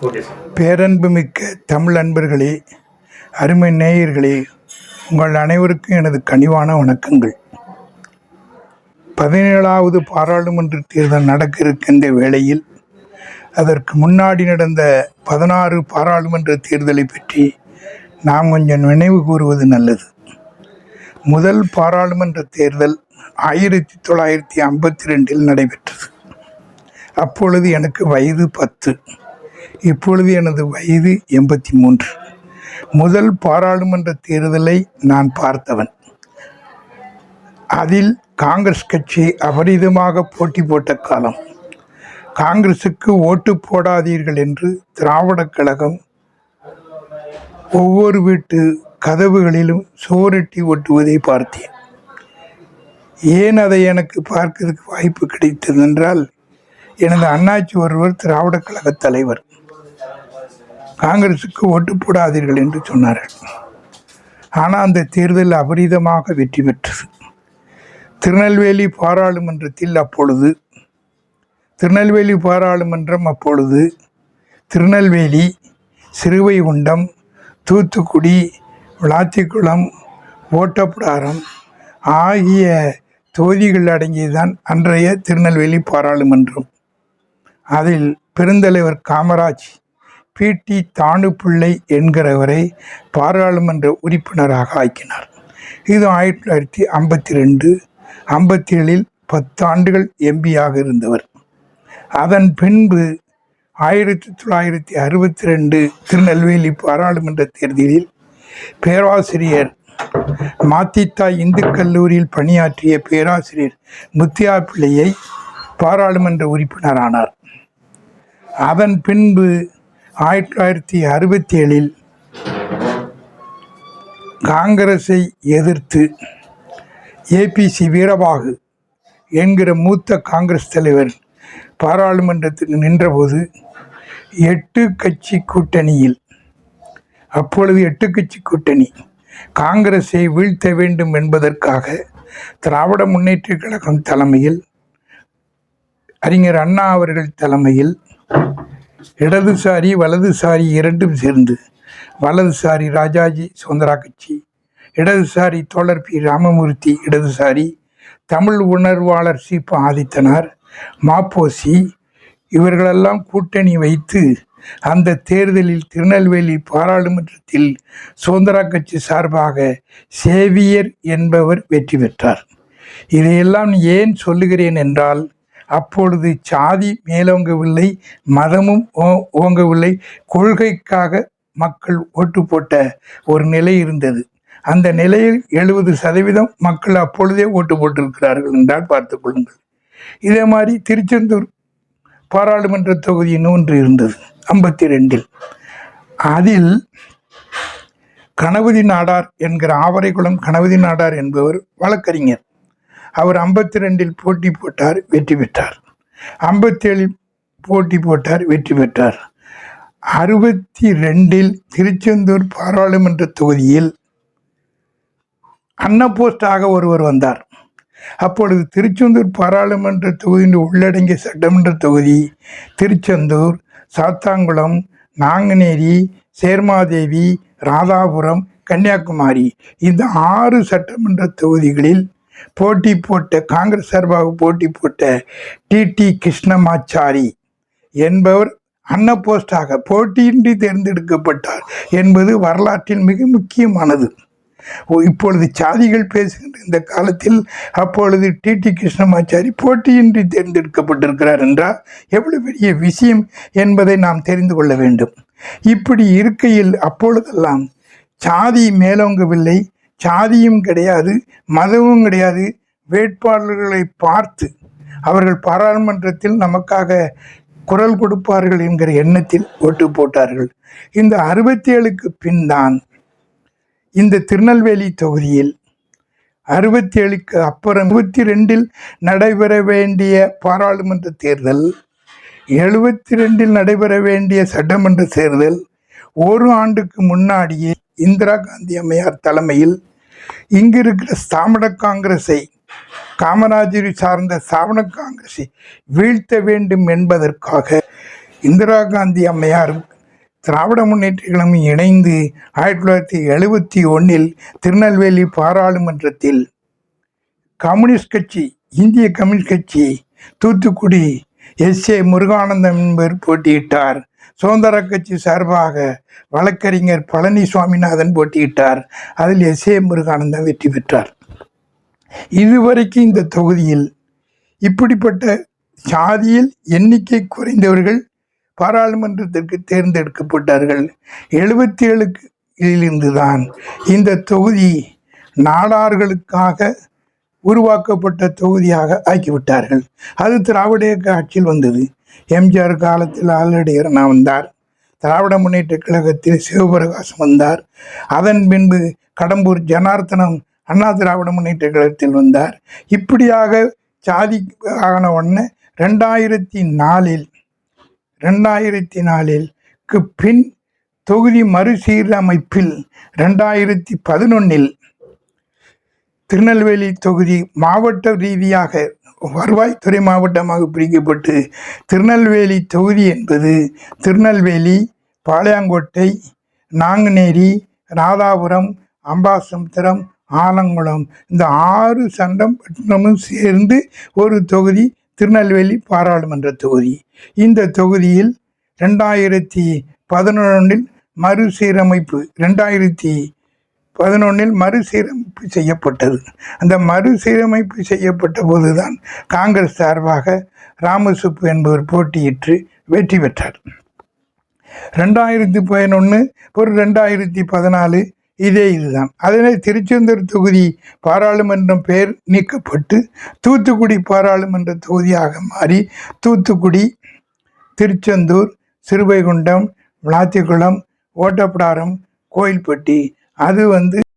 பேரன்புமிக்க தமிழ் அன்பர்களே அருமை நேயர்களே உங்கள் அனைவருக்கும் எனது கனிவான வணக்கங்கள். பதினேழாவது பாராளுமன்ற தேர்தல் நடக்க இருக்கின்ற வேளையில் அதற்கு முன்னாடி நடந்த பதினாறு பாராளுமன்ற தேர்தலை பற்றி நாம் கொஞ்சம் நினைவு கூறுவது நல்லது. முதல் பாராளுமன்ற தேர்தல் ஆயிரத்தி தொள்ளாயிரத்தி ஐம்பத்தி ரெண்டில் நடைபெற்றது. அப்பொழுது எனக்கு வயது பத்து. இப்பொழுது எனது வயது எண்பத்தி மூன்று முதல் பாராளுமன்ற தேர்தலை நான் பார்த்தவன். அதில் காங்கிரஸ் கட்சி அபரிதமாக போட்டி போட்ட காலம். காங்கிரசுக்கு ஓட்டு போடாதீர்கள் என்று திராவிடக் கழகம் ஒவ்வொரு வீட்டு கதவுகளிலும் சுவரொட்டி ஒட்டுவதை பார்த்தேன். ஏன் அதை எனக்கு பார்க்கறதுக்கு வாய்ப்பு கிடைத்தது என்றால் எனது அண்ணாச்சி ஒருவர் திராவிடக் கழக தலைவர். காங்கிரசுக்கு ஓட்டு போடாதீர்கள் என்று சொன்னார்கள். ஆனால் அந்த தேர்தல் அபரீதமாக வெற்றி பெற்றது. திருநெல்வேலி பாராளுமன்றத்தில் அப்பொழுது திருநெல்வேலி பாராளுமன்றம் அப்பொழுது திருநெல்வேலி சிறுவைகுண்டம் தூத்துக்குடி விளாத்திக்குளம் ஓட்டப்பிடாரம் ஆகிய தொகுதிகள் அடங்கியதுதான் அன்றைய திருநெல்வேலி பாராளுமன்றம். அதில் பெருந்தலைவர் காமராஜ் பிடி தாணுப்பிள்ளை என்கிறவரை பாராளுமன்ற உறுப்பினராக ஆக்கினார். இது ஆயிரத்தி தொள்ளாயிரத்தி ஐம்பத்தி ரெண்டு ஐம்பத்தி ஏழில் பத்தாண்டுகள் எம்பியாக இருந்தவர். அதன் பின்பு ஆயிரத்தி தொள்ளாயிரத்தி அறுபத்தி ரெண்டு திருநெல்வேலி பாராளுமன்ற தேர்தலில் பேராசிரியர் மாத்தித்தா இந்து கல்லூரியில் பணியாற்றிய பேராசிரியர் முத்தியா பிள்ளையை பாராளுமன்ற உறுப்பினரானார். அதன் பின்பு ஆயிரத்தி தொள்ளாயிரத்தி அறுபத்தி ஏழில் காங்கிரஸை எதிர்த்து ஏபிசி வீரபாகு என்கிற மூத்த காங்கிரஸ் தலைவர் பாராளுமன்றத்துக்கு நின்றபோது எட்டு கட்சி கூட்டணியில் அப்பொழுது எட்டு கட்சி கூட்டணி காங்கிரஸை வீழ்த்த வேண்டும் என்பதற்காக திராவிட முன்னேற்ற கழகம் தலைமையில் அறிஞர் அண்ணா அவர்கள் தலைமையில் இடதுசாரி வலதுசாரி இரண்டும் சேர்ந்து வலதுசாரி ராஜாஜி சுதந்திரா கட்சி இடதுசாரி தோழர் பி ராமமூர்த்தி இடதுசாரி தமிழ் உணர்வாளர் சீப்பு ஆதித்தனார் மாப்போசி இவர்களெல்லாம் கூட்டணி வைத்து அந்த தேர்தலில் திருநெல்வேலி பாராளுமன்றத்தில் சுதந்திரா கட்சி சார்பாக சேவியர் என்பவர் வெற்றி பெற்றார். இதையெல்லாம் ஏன் சொல்லுகிறேன் என்றால் அப்பொழுது சாதி மேலோங்கவில்லை மதமும் ஓ- ஓங்கவில்லை. கொள்கைக்காக மக்கள் ஓட்டு போட்ட ஒரு நிலை இருந்தது. அந்த நிலையில் எழுபது சதவீதம் மக்கள் அப்பொழுதே ஓட்டு போட்டிருக்கிறார்கள் என்றால் பார்த்துக் கொள்ளுங்கள். இதே மாதிரி திருச்செந்தூர் பாராளுமன்ற தொகுதி இன்னொன்று இருந்தது ஐம்பத்தி ரெண்டில் அதில் கணபதி நாடார் என்கிற ஆவரைக்குளம் கணபதி நாடார் என்பவர் வழக்கறிஞர். அவர் ஐம்பத்தி ரெண்டில் போட்டி போட்டார் வெற்றி பெற்றார். ஐம்பத்தேழில் போட்டி போட்டார் வெற்றி பெற்றார். அறுபத்தி ரெண்டில் திருச்செந்தூர் பாராளுமன்ற தொகுதியில் அன்னபோஸ்டாக ஒருவர் வந்தார். அப்பொழுது திருச்செந்தூர் பாராளுமன்ற தொகுதியின் உள்ளடங்கிய சட்டமன்ற தொகுதி திருச்செந்தூர் சாத்தாங்குளம் நாங்குநேரி சேர்மாதேவி ராதாபுரம் கன்னியாகுமரி. இந்த ஆறு சட்டமன்ற தொகுதிகளில் போட்டி போட்ட காங்கிரஸ் சார்பாக போட்டி போட்ட டிடி கிருஷ்ணமாச்சாரி என்பவர் அன்ன போஸ்டாக போட்டியின்றி தேர்ந்தெடுக்கப்பட்டார் என்பது வரலாற்றில் மிக முக்கியமானது. இப்பொழுது சாதிகள் பேசுகின்ற இந்த காலத்தில் அப்பொழுது டிடி கிருஷ்ணமாச்சாரி போட்டியின்றி தேர்ந்தெடுக்கப்பட்டிருக்கிறார் என்றால் எவ்வளவு பெரிய விஷயம் என்பதை நாம் தெரிந்து கொள்ள வேண்டும். இப்படி இருக்கையில் அப்பொழுதெல்லாம் சாதி மேலோங்கவில்லை சாதியும் கிடையாது மதமும் கிடையாது. வேட்பாளர்களை பார்த்து அவர்கள் பாராளுமன்றத்தில் நமக்காக குரல் கொடுப்பார்கள் என்கிற எண்ணத்தில் ஓட்டு போட்டார்கள். இந்த அறுபத்தி ஏழுக்கு பின் தான் இந்த திருநெல்வேலி தொகுதியில் அறுபத்தி ஏழுக்கு அப்புறம் இருபத்தி ரெண்டில் நடைபெற வேண்டிய பாராளுமன்ற தேர்தல் எழுபத்தி ரெண்டில் நடைபெற வேண்டிய சட்டமன்ற தேர்தல் ஒரு ஆண்டுக்கு முன்னாடியே இந்திரா காந்தி அம்மையார் தலைமையில் இங்கு இருக்கிற ஸ்தாபன காங்கிரஸை காமராஜரை சார்ந்த ஸ்தாபன காங்கிரஸை வீழ்த்த வேண்டும் என்பதற்காக இந்திரா காந்தி அம்மையாரும் திராவிட முன்னேற்ற கழகமும் இணைந்து ஆயிரத்தி தொள்ளாயிரத்தி எழுபத்தி ஒன்றில் திருநெல்வேலி பாராளுமன்றத்தில் கம்யூனிஸ்ட் கட்சி இந்திய கம்யூனிஸ்ட் கட்சி தூத்துக்குடி எஸ் ஏ முருகானந்தம் என்பவர் போட்டியிட்டார். சுதந்திர கட்சி சார்பாக வழக்கறிஞர் பழனி சுவாமிநாதன் போட்டியிட்டார். அதில் எஸ். ஏ. முருகானந்தம் வெற்றி பெற்றார். இதுவரைக்கும் இந்த தொகுதியில் இப்படிப்பட்ட சாதியில் எண்ணிக்கை குறைந்தவர்கள் பாராளுமன்றத்திற்கு தேர்ந்தெடுக்கப்பட்டார்கள். எழுபத்தி ஏழுக்கு தான் இந்த தொகுதி நாடார்களுக்காக உருவாக்கப்பட்ட தொகுதியாக ஆக்கிவிட்டார்கள். அது திராவிட ஆட்சியில் வந்தது. எம்ஜிஆர் காலத்தில் ஆல்ரெடி நான் வந்தார். திராவிட முன்னேற்ற கழகத்தில் சிவபிரகாசம் வந்தார். அதன் பின்பு கடம்பூர் ஜனார்த்தனம் அண்ணா திராவிட முன்னேற்ற கழகத்தில் வந்தார். இப்படியாக சாதி ஆன உடனே ரெண்டாயிரத்தி நாலில் ரெண்டாயிரத்தி நாலிற்கு பின் தொகுதி மறுசீரமைப்பில் ரெண்டாயிரத்தி பதினொன்னில் திருநெல்வேலி தொகுதி மாவட்ட ரீதியாக வருவாய்த்துறை மாவட்டமாக பிரிக்கப்பட்டு திருநெல்வேலி தொகுதி என்பது திருநெல்வேலி பாளையங்கோட்டை நாங்குநேரி ராதாபுரம் அம்பாசமுத்திரம் ஆலங்குளம். இந்த ஆறு சண்டம் பட்டினமும் சேர்ந்து ஒரு தொகுதி திருநெல்வேலி பாராளுமன்ற தொகுதி. இந்த தொகுதியில் ரெண்டாயிரத்தி பதினொன்றில் மறுசீரமைப்பு ரெண்டாயிரத்தி பதினொன்றில் மறுசீரமைப்பு செய்யப்பட்டது. அந்த மறுசீரமைப்பு செய்யப்பட்ட போதுதான் காங்கிரஸ் சார்பாக ராமசுப்பு என்பவர் போட்டியிட்டு வெற்றி பெற்றார். ரெண்டாயிரத்தி பதினொன்று ஒரு ரெண்டாயிரத்தி பதினாலு இதே இதுதான். அதனை திருச்செந்தூர் தொகுதி பாராளுமன்றம் பெயர் நீக்கப்பட்டு தூத்துக்குடி பாராளுமன்ற தொகுதியாக மாறி தூத்துக்குடி திருச்செந்தூர் சிறுவைகுண்டம் விளாத்திக்குளம் ஓட்டப்பிடாரம் கோயில்பட்டி அது வந்து